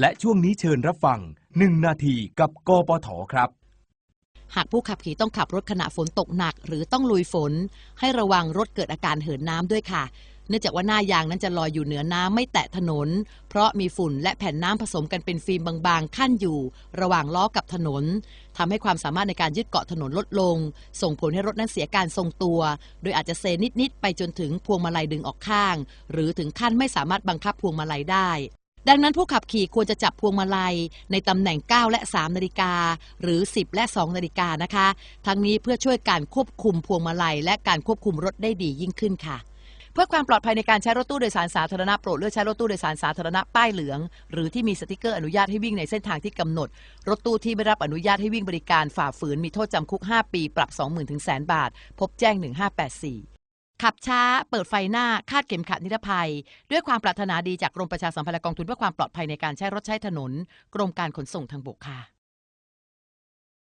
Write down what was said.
และช่วงนี้เชิญรับฟัง 1 นาทีกับกปทครับ หากผู้ขับขี่ต้องขับรถขณะฝนตกหนัก หรือต้องลุยฝน ให้ระวังรถเกิดอาการเหินน้ำด้วยค่ะ เนื่องจากว่าหน้ายางนั้นจะลอยอยู่เหนือน้ำไม่แตะถนน เพราะมีฝุ่นและแผ่นน้ำผสมกันเป็นฟิล์มบางๆ ขั้นอยู่ ระหว่างล้อกับถนนทำให้ความสามารถในการยึดเกาะถนนลดลง ส่งผลให้รถนั้นเสียการทรงตัว โดยอาจจะเซนิดๆไปจนถึงพวงมาลัยดึงออกข้าง หรือถึงขั้นไม่สามารถบังคับพวงมาลัยได้ ดังนั้นผู้ขับขี่ควรจะจับพวงมาลัย ในตำแหน่ง 9 และ 3 นาฬิกา หรือ 10 และ 2 นาฬิกานะคะ ทั้งนี้เพื่อช่วยการควบคุมพวงมาลัย และการควบคุมรถได้ดียิ่งขึ้นค่ะ เพื่อความปลอดภัยในการใช้รถตู้โดยสารสาธารณะโปรดเลือกใช้รถตู้โดยสารสาธารณะป้ายเหลือง หรือที่มีสติกเกอร์อนุญาตให้วิ่งในเส้นทางที่กำหนด รถตู้ที่ไม่รับอนุญาตให้วิ่งบริการฝ่าฝืนมีโทษจำคุก 5 ปี ปรับ 20,000ถึงแสนบาท พบแจ้ง 1584 ขับช้าเปิดไฟหน้าคาดเข็มขัดนิรภัย ด้วยความปรารถนาดีจากกรมประชาสัมพันธ์กองทุนเพื่อความปลอดภัยในการใช้รถใช้ถนน กรมการขนส่งทางบกค่ะ